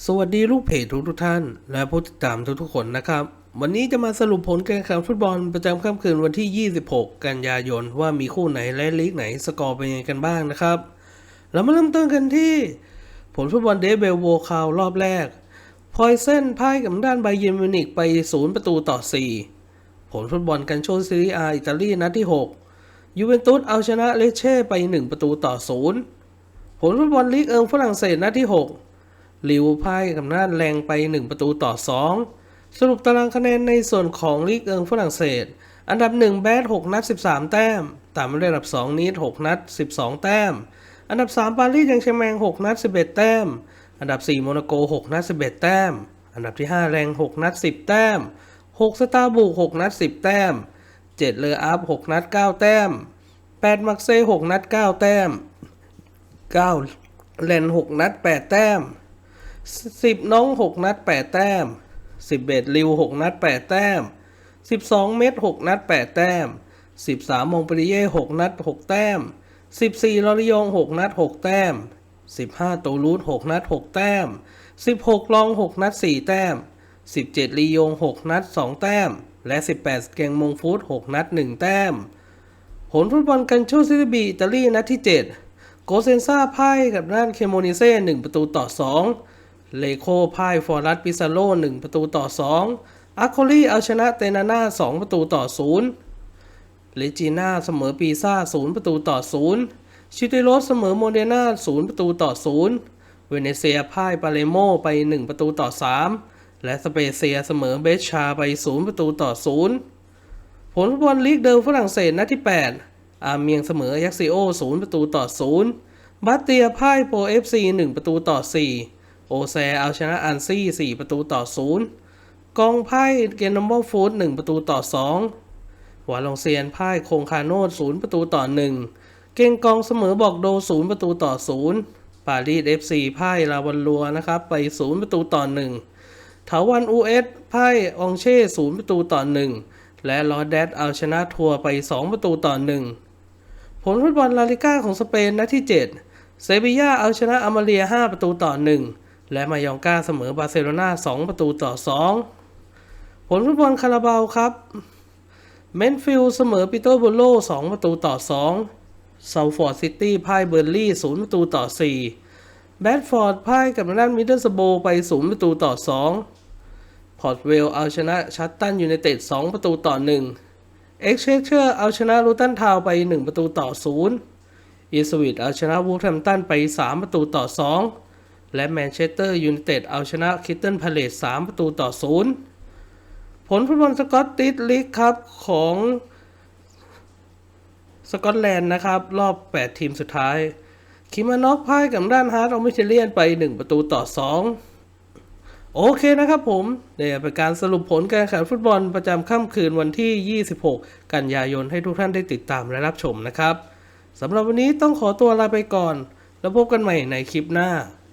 สวัสดีลูกเพจทุกทุกท่าน และผู้ติดตามทุกๆคนนะครับ วันนี้จะมาสรุปผลการแข่งขันฟุตบอลประจำค่ำคืนวันที่ 26 กันยายนว่ามีคู่ไหนและลีกไหนสกอร์เป็นยังไงกันบ้างนะครับ เรามาเริ่มต้นกันที่ ผลฟุตบอลเดเบลโวคาวรอบแรกพอยเซนพ่ายกับด้านไบเยนมิวนิกไป 0 ประตูต่อ 4 ผลฟุตบอลกันโชซีรีอาอิตาลีนัดที่ 6 ยูเวนตุสเอาชนะเลเช่ไป 1 ประตูต่อ 0 ผลฟุตบอลลีกเอิงฝรั่งเศสนัดที่ 6 ลิวพ่ายกับนานแรงไป 1 ประตูต่อ 2 สรุปตารางคะแนนในส่วนของลีกเอิงฝรั่งเศส อันดับ 1 แบด6นัด 13 แต้ม ตามมาด้วยอันดับ 2 นีด6นัด 12 แต้ม อันดับ 3 ปารีสยังแชงแมง 6 นัด 11 แต้ม อันดับ 4 โมนาโก 6 นัด 11 แต้ม อันดับที่ 5 แรง 6 นัด 10 แต้ม 6 สตาร์บุก6นัด 10 แต้ม 7 เลออัพ 6 นัด 9 แต้ม 8 มักเซ่ 6 นัด 9 แต้ม 9 เลน 6 นัด 8 แต้ม 10 น้อง 6 นัด 8 แต้ม 11 ริว 6 นัด 8 แต้ม 12 เม็ด6นัด 8 แต้ม 13 มงปริเย่ 6 นัด 6 แต้ม 14ลอริยง6 นัด 6 แต้ม 15 ตูรูด6นัด 6 แต้ม 16 ลอง 6 นัด 4 แต้ม 17 ลียง 6 นัด 2 แต้ม และ 18 เกงมงฟูด6 นัด 1 แต้ม ผลฟุตบอลกันชูซิติบีอิตาลีนัดที่ 7 โกเซนซาพ่ายกับด้านเคโมนิเซ่ 1 ประตูต่อ 2 เลโคพ่ายฟอรัสปิซาโล1 ประตูต่อ 2อาโคลีเอาชนะเตนาน่า 2 ประตูต่อ 0 เลจีน่าเสมอปีซ่า 0 ประตูต่อ 0 ชิติโรสเสมอโมเดนา 0 ประตูต่อ 0 เวเนเซียพ่ายปาเลโมไป 1 ประตูต่อ 3 และสเปเซียเสมอเบชชาไป 0 ประตูต่อ 0 ผลฟุตบอลลีกเดิมฝรั่งเศสนัดที่ 8 อาเมียงเสมอยักซิโอ 0 ประตูต่อ 0บัตเตียพ่ายโปเอฟซี 1 ประตูต่อ 4 โอแซเอาชนะอันซี่ 4 ประตูต่อ 0 กองไพ่เกนนัมเบอร์ฟูด1ประตูต่อ2วาลองเซียนไพ่โคงคาโนด0ประตูต่อ 1 เก่งกองเสมอบอกโด 0 ประตูต่อ 0 ปารีสเอฟซีพ่ลาวันลัวนะครับ ไป 0 ประตูต่อ1เถาวันอูเอสพ่องเช่ 0 ประตูต่อ 1 และลอแดดเอาชนะทัวร์ไป 2 ประตูต่อ 1 ผลฟุตบอลลาลิก้าของสเปนนัดที่ 7 เซบีย่าเอาชนะอามาเรีย 5 ประตูต่อ 1 และมายองกาเสมอบาร์เซโลนา2 ประตูต่อ 2 ผลฟุตบอลคาราบาวครับเมนฟิลเสมอปีเตอร์โบโล2 ประตูต่อ 2เซาฟอร์ดซิตี้พ่ายเบอร์ลี่ 0 ประตูต่อ 4 แบดฟอร์ดพ่ายกับด้านมิดเดิลสโบไป 0 ประตูต่อ 2 พอร์ตเวลเอาชนะชัตตันยูไนเต็ด 2 ประตูต่อ 1 เอ็กเชเชอร์เอาชนะลูตันทาวน์ไป 1 ประตูต่อ 0อีสวิตเอาชนะวูฟแฮมตันไป 3 ประตูต่อ 2 และแมนเชสเตอร์ยูไนเต็ดเอาชนะคิตเทิลพาเลต3ประตูต่อ 0 ผลฟุตบอลสกอตติชลีกครับของสกอตแลนด์นะครับ รอบ 8 ทีมสุดท้าย คิมานอกพ่ายกับด้านฮาร์ดออมิเทเลียนไป 1 ประตูต่อ 2 โอเคนะครับผมเนี่ยเป็นการสรุปผลการแข่งขันฟุตบอลประจำค่ำคืนวันที่ 26 กันยายนให้ทุกท่านได้ติดตามและรับชมนะครับสำหรับวันนี้ต้องขอตัวลาไปก่อน แล้วพบกันใหม่ในคลิปหน้า